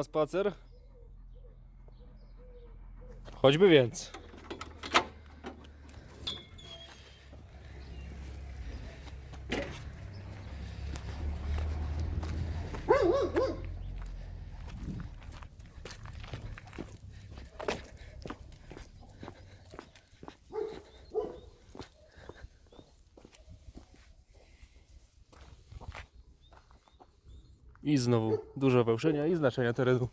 Na spacer? Choćby więc. I znowu dużo wełszenia i znaczenia terenu.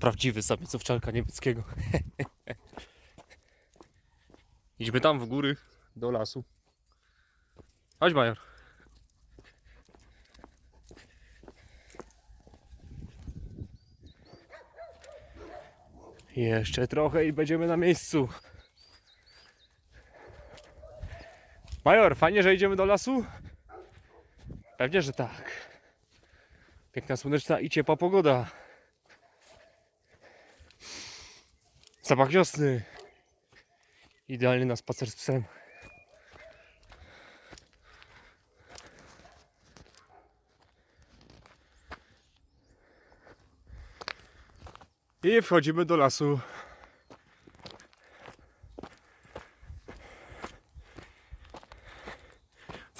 Prawdziwy samiec owczarka niemieckiego. Idźmy tam w góry, do lasu. Chodź major. Jeszcze trochę i będziemy na miejscu. Major, fajnie, że idziemy do lasu? Pewnie, że tak. Piękna, słoneczna i ciepła pogoda. Zapach wiosny. Idealny na spacer z psem. I wchodzimy do lasu.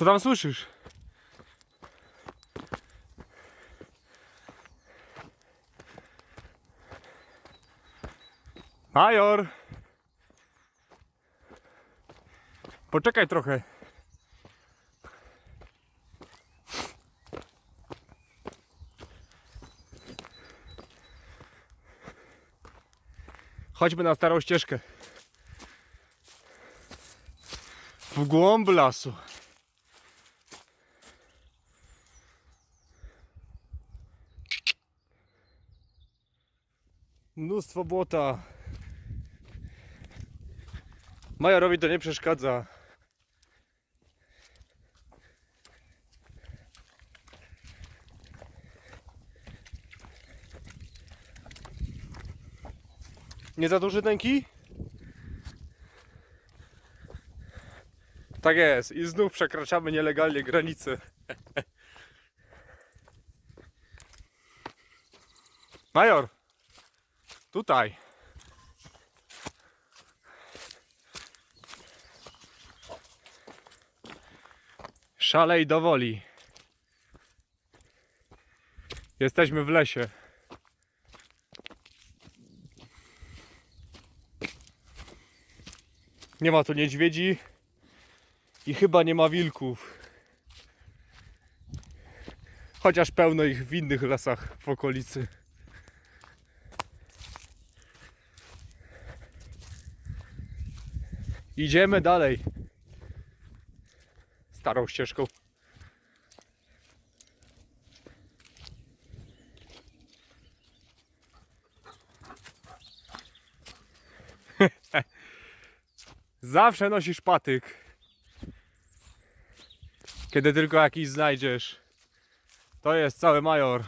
Co tam słyszysz? Major! Poczekaj trochę. Chodźmy na starą ścieżkę. W głąb lasu. Mnóstwo błota. Majorowi to nie przeszkadza. Nie za duży tęki? Tak jest. I znów przekraczamy nielegalnie granicę. Major! Tutaj. Szalej do woli. Jesteśmy w lesie. Nie ma tu niedźwiedzi i chyba nie ma wilków. Chociaż pełno ich w innych lasach w okolicy. Idziemy dalej. Starą ścieżką. Zawsze nosisz patyk. Kiedy tylko jakiś znajdziesz. To jest cały major.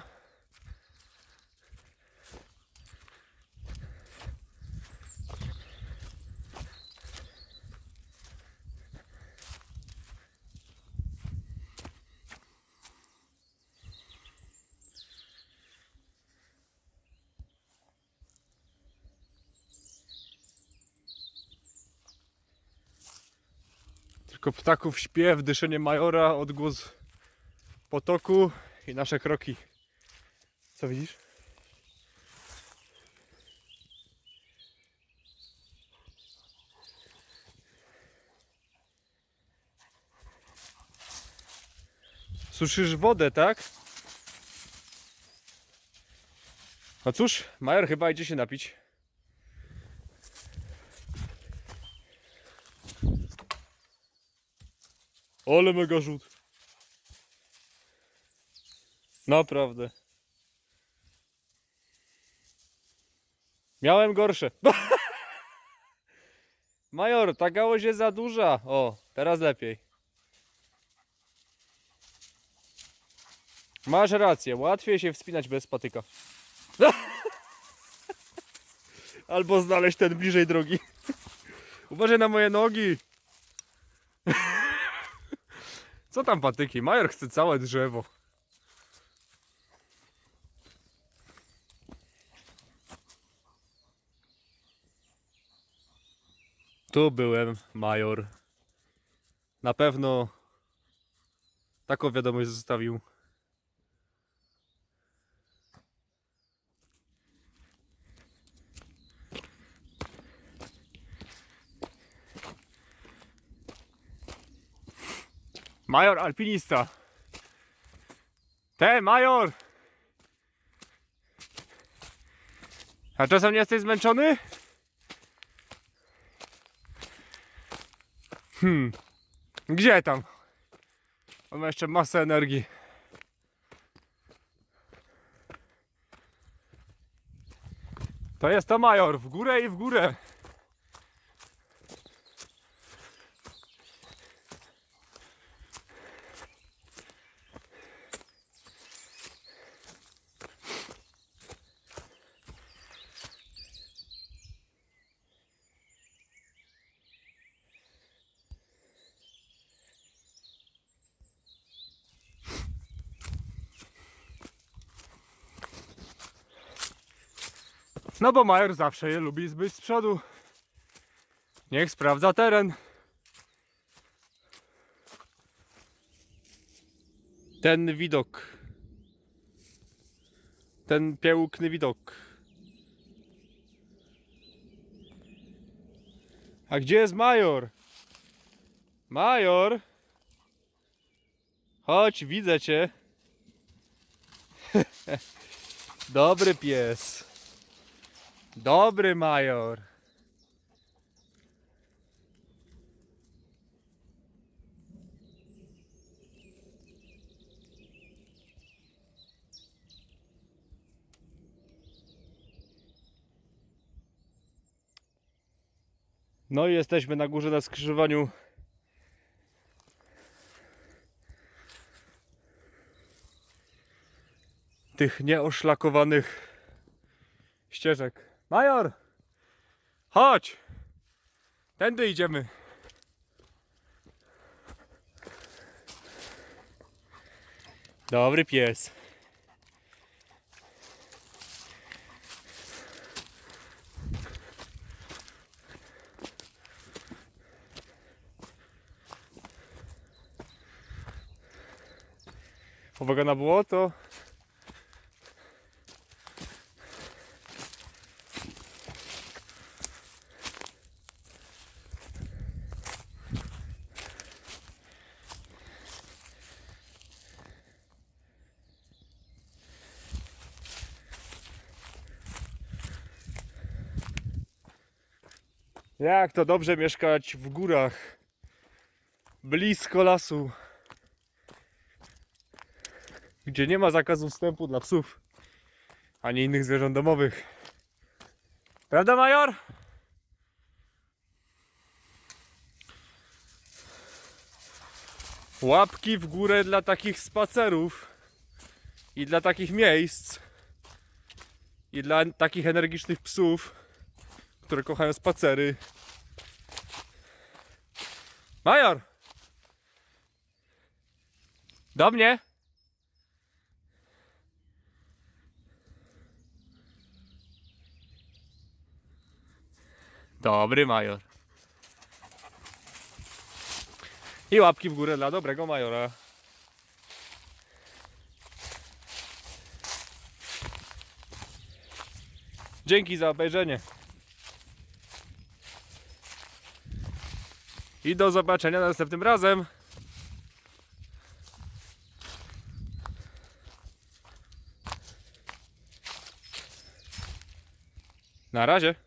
Ptaków śpiew, dyszenie majora, odgłos potoku i nasze kroki. Co widzisz? Słyszysz wodę, tak? No cóż, Major chyba idzie się napić. Ale mega rzut. Naprawdę. Miałem gorsze. Major, ta gałąź jest za duża. O, teraz lepiej. Masz rację, łatwiej się wspinać bez patyka. Albo znaleźć ten bliżej drogi. Uważaj na moje nogi. Co tam patyki? Major chce całe drzewo. Tu byłem, major. Na pewno taką wiadomość zostawił. Major alpinista. Te, major! A czasem nie jesteś zmęczony? Hmm. Gdzie tam? On ma jeszcze masę energii. To jest to major, w górę i w górę. No bo major zawsze je lubi być z przodu. Niech sprawdza teren. Ten widok. Ten piękny widok. A gdzie jest major? Major? Chodź, widzę cię. Dobry pies. Dobry major. No i jesteśmy na górze na skrzyżowaniu. Tych nieoszlakowanych ścieżek. Major! Chodź! Tędy idziemy. Dobry pies. Uwaga na błoto. Jak to dobrze mieszkać w górach, blisko lasu, gdzie nie ma zakazu wstępu dla psów ani innych zwierząt domowych. Prawda, major? Łapki w górę dla takich spacerów i dla takich miejsc i dla takich energicznych psów które kochają spacery. Major! Do mnie! Dobry major. I łapki w górę dla dobrego majora. Dzięki za obejrzenie. I do zobaczenia następnym razem. Na razie.